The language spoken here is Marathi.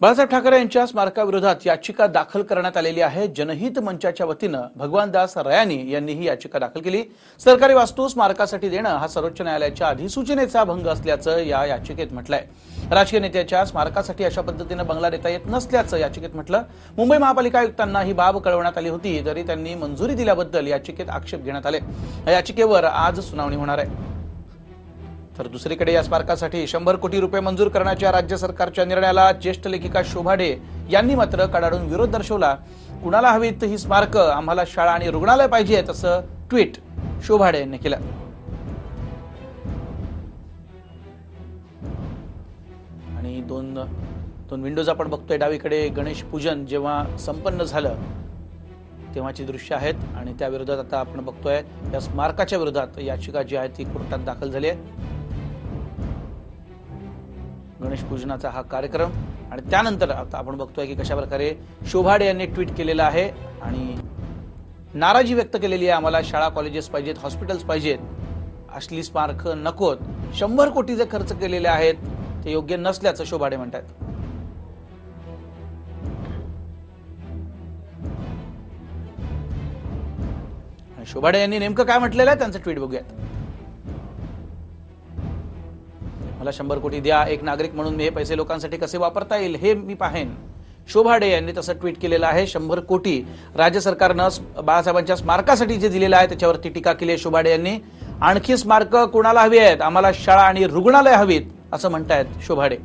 बाळासाहेब ठाकरे यांच्या स्मारकाविरोधात याचिका दाखल करण्यात आलेली आहे. जनहित मंचाच्या वतीनं भगवानदास रयानी यांनी ही याचिका दाखल केली. सरकारी वास्तू स्मारकासाठी देणं हा सर्वोच्च न्यायालयाच्या अधिसूचनेचा भंग असल्याचं या याचिकेत म्हटलंय. राजकीय नेत्याच्या स्मारकासाठी अशा पद्धतीनं बंगला देता येत नसल्याचं याचिकेत म्हटलं. मुंबई महापालिका आयुक्तांना ही बाब कळवण्यात आली होती तरी त्यांनी मंजुरी दिल्याबद्दल याचिकेत आक्षेप घेण्यात आले. या याचिकेवर आज सुनावणी होणार आहे. तर दुसरीकडे या स्मारकासाठी शंभर कोटी रुपये मंजूर करण्याच्या राज्य सरकारच्या निर्णयाला ज्येष्ठ लेखिका शोभाडे यांनी मात्र कडाडून विरोध दर्शवला. कुणाला हवीत ही स्मारकं? आम्हाला शाळा आणि रुग्णालय पाहिजे असं ट्विट शोभाडे यांनी केलं. आणि दोन दोन विंडोज आपण बघतोय. डावीकडे गणेश पूजन जेव्हा संपन्न झालं तेव्हाची दृश्य आहेत. आणि त्या विरोधात आता आपण बघतोय या स्मारकाच्या विरोधात याचिका जी आहे ती कोर्टात दाखल झाली आहे. गणेश पूजनाचा हा कार्यक्रम. आणि त्यानंतर आता आपण बघतोय की कशा प्रकारे शोभाडे यांनी ट्विट केलेलं आहे. आणि नाराजी व्यक्त केलेली आहे आम्हाला. शाळा कॉलेजेस पाहिजेत हॉस्पिटल्स पाहिजेत. असली स्मारक नकोत. शंभर कोटी जे खर्च केलेले आहेत ते योग्य नसल्याचं शोभाडे म्हणतात शोभाडे यांनी नेमकं काय म्हटलेलं आहे? त्यांचं ट्विट बघूयात. मला शंभर कोटी द्या एक नागरिक म्हणून मी हे पैसे लोकांसाठी कसे वापरता येईल हे मी पाहेन. शोभाडे यांनी तसं ट्विट केलेलं आहे शंभर कोटी राज्य सरकारनं बाळासाहेबांच्या स्मारकासाठी जे दिलेलं आहे त्याच्यावरती टीका केली आहे शोभाडे यांनी. आणखी स्मारक कोणाला हवी आहेत? आम्हाला शाळा आणि रुग्णालय हवीत असं म्हणतायत शोभाडे.